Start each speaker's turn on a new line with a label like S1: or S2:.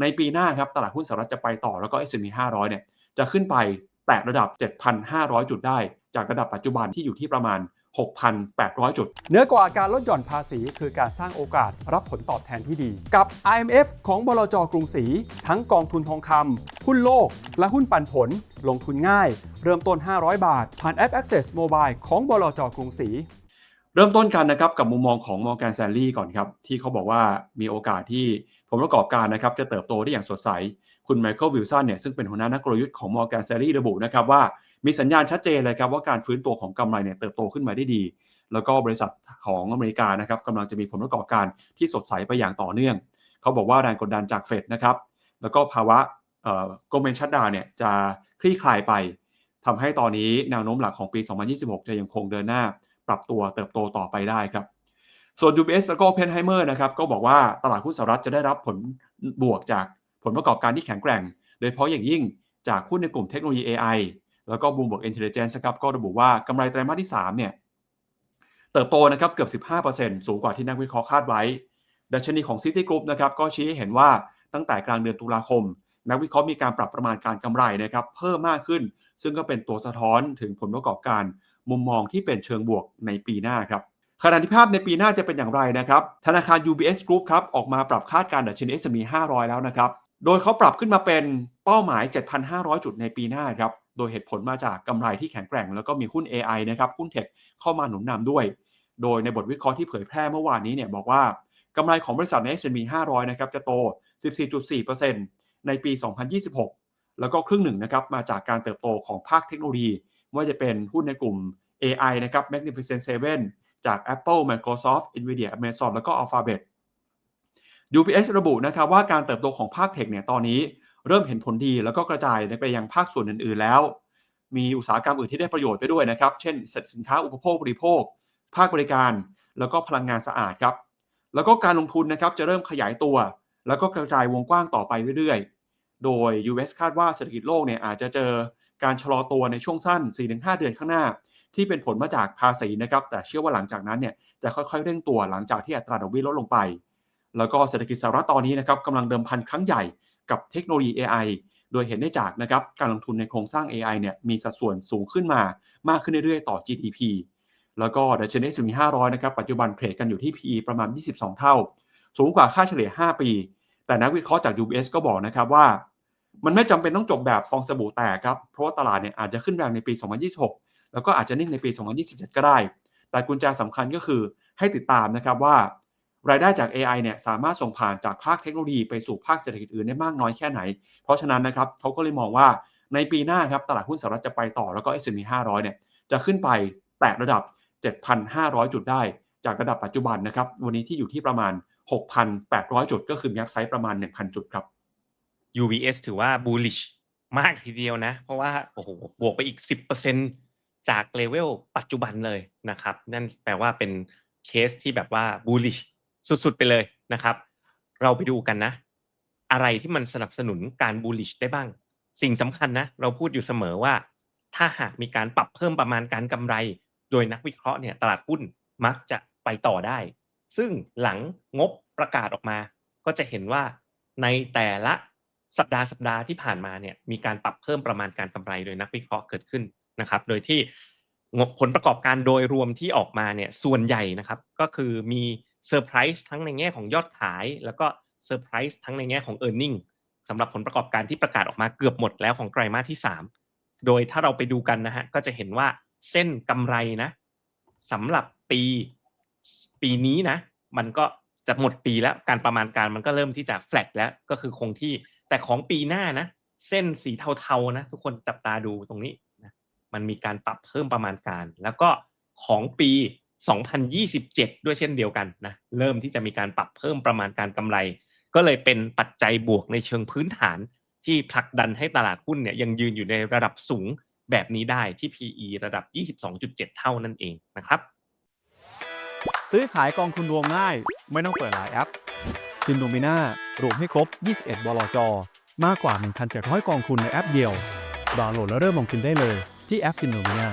S1: ในปีหน้าครับตลาดหุ้นสหรัฐจะไปต่อแล้วก็ S&P 500 เนี่ยจะขึ้นไปแตะระดับ 7,500 จุดได้ จากระดับปัจจุบันที่อยู่ที่ประมาณ 6,800 จุด
S2: เหนือกว่าการลดหย่อนภาษีคือการสร้างโอกาสรับผลตอบแทนที่ดี กับ IMF ของบลจกรุงศรีทั้งกองทุนทองคำหุ้นโลก และหุ้นปันผล ลงทุนง่าย เริ่มต้น 500 บาท ผ่านแอป Access Mobile ของบลจกรุงศรี
S1: เริ่มต้นกันนะครับกับมุมมองของ Morgan Stanley ก่อนครับที่เขาบอกว่ามีโอกาสที่ผลประกอบการนะครับจะเติบโตได้อย่างสดใส คุณไมเคิลวิลสันเนี่ยซึ่งเป็นหัวหน้านักกลยุทธ์ของ Morgan Stanley ระบุนะครับว่ามีสัญญาณชัดเจนเลยครับว่าการฟื้นตัวของกำไรเนี่ยเติบโตขึ้นมาได้ดี แล้วก็บริษัทของอเมริกานะครับกำลังจะมีผลประกอบการที่สดใสไปอย่างต่อเนื่อง เขาบอกว่าแรงกดดันจากเฟดนะครับแล้วก็ภาวะโกลเมนชัดดาวเนี่ยจะคลี่คลายไปทำให้ตอนนี้แนวโน้มหลักของปี 2026 จะยังคงเดินหน้า ปรับตัวเติบโตต่อไปได้ครับ ส่วน UBS แล้วก็ Oppenheimer นะครับก็บอกว่าตลาดหุ้นสหรัฐจะได้รับผลบวกจากผลประกอบการที่แข็งแกร่ง โดยเฉพาะอย่างยิ่งจากหุ้นในกลุ่มเทคโนโลยี AI แล้วก็ Bloomberg Intelligence ครับก็ระบุว่ากำไรไตรมาสที่3เนี่ยเติบโตนะครับเกือบ 15%สูงกว่าที่นักวิเคราะห์คาดไว้ ดัชนีของ City Group นะครับก็ชี้ให้เห็นว่าตั้งแต่กลางเดือนตุลาคม นักวิเคราะห์มีการปรับประมาณการกำไรนะครับเพิ่มมากขึ้น ซึ่งก็เป็นตัวสะท้อนถึงผลประกอบการ มุมมองที่เป็นเชิงบวกในปีหน้าครับขณะที่ภาพในปีหน้าจะเป็นอย่างไรนะครับ ธนาคาร UBS Group ครับออกมาปรับคาดการณ์ดัชนี S&P 500 แล้วนะครับ โดยเขาปรับขึ้นมาเป็นเป้าหมาย 7,500 จุดในปีหน้าครับ โดยเหตุผลมาจากกำไรที่แข็งแกร่ง แล้วก็มีหุ้น AI นะครับหุ้นเทคเข้ามาหนุนนำด้วย โดยในบทวิเคราะห์ที่เผยแพร่เมื่อวานนี้เนี่ยบอกว่ากำไรของบริษัทใน S&P 500 นะครับจะโต 14.4%ในปี 2026 แล้วก็ครึ่งหนึ่งนะครับมาจากการเติบโตของภาคเทคโนโลยี ว่าจะเป็นหุ้นในกลุ่ม AI นะครับ Magnificent Seven จาก Apple Microsoft Nvidia Amazon แล้วก็ Alphabet UPS ระบุนะครับว่าการเติบโตของภาคเทคเนี่ยตอนนี้เริ่มเห็นผลดีแล้วก็กระจายไปยังภาคส่วนอื่น ๆ แล้ว มีอุตสาหกรรมอื่นที่ได้ประโยชน์ไปด้วยนะครับ เช่นสินค้าอุปโภคบริโภค ภาคบริการ แล้วก็พลังงานสะอาดครับ แล้วก็การลงทุนนะครับจะเริ่มขยายตัว แล้วก็กระจายวงกว้างต่อไปเรื่อย ๆ โดย US คาดว่าเศรษฐกิจโลกเนี่ยอาจจะเจอ การชะลอตัวในช่วงสั้น 4-5 เดือนข้างหน้า ที่เป็นผลมาจากภาษีนะครับ แต่เชื่อว่าหลังจากนั้นเนี่ยจะค่อยๆเร่งตัวหลังจากที่อัตราดอกเบี้ยลดลงไป แล้วก็เศรษฐกิจสหรัฐตอนนี้นะครับกำลังเดิมพันครั้งใหญ่กับเทคโนโลยี AI โดยเห็นได้จากนะครับการลงทุนในโครงสร้าง AI เนี่ยมีสัดส่วนสูงขึ้นมามากขึ้นเรื่อยๆ ต่อ GDP แล้วก็ดัชนี S&P 500 นะครับ ปัจจุบันเทรดกันอยู่ที่ PE ประมาณ 22 เท่า สูงกว่าค่าเฉลี่ย 5 ปี แต่นักวิเคราะห์จาก UBS ก็บอกนะครับว่า มันไม่จำเป็นต้องจบแบบฟองสบู่แตกครับ เพราะว่าตลาดเนี่ยอาจจะขึ้นแรงในปี 2026 แล้วก็อาจจะนิ่งในปี 2027 ก็ได้ แต่กุญแจสำคัญก็คือให้ติดตามนะครับว่ารายได้จาก AI เนี่ยสามารถส่งผ่านจากภาคเทคโนโลยีไปสู่ภาคเศรษฐกิจอื่นได้มากน้อยแค่ไหน เพราะฉะนั้นนะครับเขาก็เลยมองว่าในปีหน้าครับตลาดหุ้นสหรัฐจะไปต่อแล้วก็ S&P 500 เนี่ยจะขึ้นไปแตะระดับ 7,500 จุดได้ จากระดับปัจจุบันนะครับวันนี้ที่อยู่ที่ประมาณ 6,800 จุด ก็คือมีอัพไซด์ประมาณ 1,000 จุดครับ
S3: UBS ถือว่า bullish มากทีเดียวนะ เพราะว่าโอ้โหบวกไปอีก 10%จากเลเวลปัจจุบันเลยนะครับ นั่นแปลว่าเป็นเคสที่แบบว่า bullish สุดๆ ไปเลยนะครับ เราไปดูกันนะ อะไรที่มันสนับสนุนการ bullish ได้บ้าง สิ่งสำคัญนะ เราพูดอยู่เสมอว่า ถ้าหากมีการปรับเพิ่มประมาณการกำไร โดยนักวิเคราะห์เนี่ยตลาดหุ้นมักจะไปต่อได้ ซึ่งหลังงบประกาศออกมา ก็จะเห็นว่าในแต่ละ สัปดาห์สัปดาห์ที่ผ่านมาเนี่ยมีการปรับเพิ่มประมาณการกำไรโดยนักวิเคราะห์เกิดขึ้นนะครับ โดยที่งบผลประกอบการโดยรวมที่ออกมาเนี่ยส่วนใหญ่นะครับก็คือมีเซอร์ไพรส์ทั้งในแง่ของยอดขาย แล้วก็เซอร์ไพรส์ทั้งในแง่ของ e a r n i n g สำหรับผลประกอบการที่ประกาศออกมาเกือบหมดแล้วของไตรมาสที่ 3 โดยถ้าเราไปดูกันนะฮะก็จะเห็นว่าเส้นกำไรนะสำหรับปีปีนี้นะ มันก็จะหมดปีแล้วการประมาณการมันก็เริ่มที่จะแฟลตแล้วก็คือคงที่ แต่ของปีหน้านะ เส้นสีเทาๆนะ ทุกคนจับตาดูตรงนี้นะมันมีการปรับเพิ่มประมาณการ แล้วก็ของปี 2027 ด้วยเช่นเดียวกันนะเริ่มที่จะมีการปรับเพิ่มประมาณการกำไร ก็เลยเป็นปัจจัยบวกในเชิงพื้นฐาน ที่ผลักดันให้ตลาดหุ้นเนี่ยยังยืนอยู่ในระดับสูงแบบนี้ได้ที่ PE ระดับ 22.7 เท่านั่นเองนะครับ
S2: ซื้อขายกองทุนรวมง่าย ไม่ต้องเปิดหลายแอป ซินโนมิน่ารวมให้ครบ 21 บลจ มากกว่า 1,700 กองทุนในแอปเดียว ดาวน์โหลดแล้วเริ่มลงทุนได้เลยที่แอปซินโนมิน่า